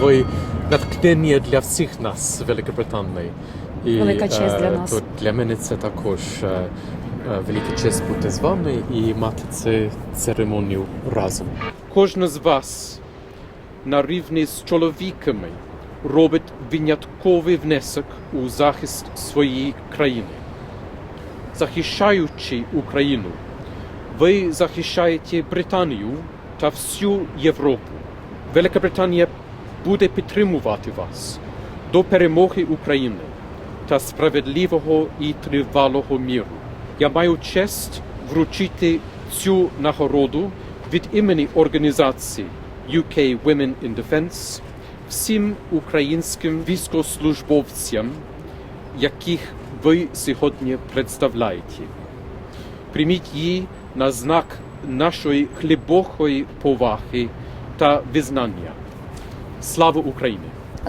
ви натхнення для всіх нас Великобританії. І, Велика честь для е, нас. то для мене це також е, е, велика честь бути з вами і мати цю церемонію разом. Кожен з вас на рівні з чоловіками робить винятковий внесок у захист своєї країни. Захищаючи Україну, ви захищаєте Британію та всю Європу. Велика Британія буде підтримувати вас до перемоги України та справедливого і тривалого міру. Я маю честь вручити цю нагороду від імені організації UK Women in Defence всім українським військовослужбовцям, яких ви сьогодні представляєте. Прийміть її на знак нашої глибокої поваги та визнання. Слава Україні!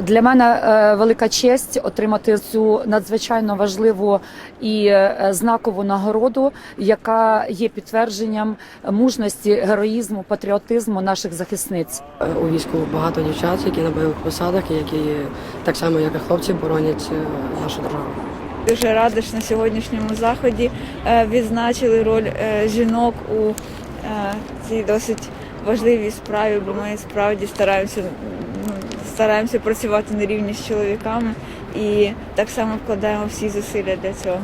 Для мене е, велика честь отримати цю надзвичайно важливу і е, знакову нагороду, яка є підтвердженням мужності, героїзму, патріотизму наших захисниць. У війську багато дівчат, які на бойових посадах, які так само, як і хлопці, боронять е, нашу державу. Дуже рада, що на сьогоднішньому заході відзначили роль жінок у цій досить важливій справі, бо ми справді стараємося, стараємося працювати на рівні з чоловіками і так само вкладаємо всі зусилля для цього.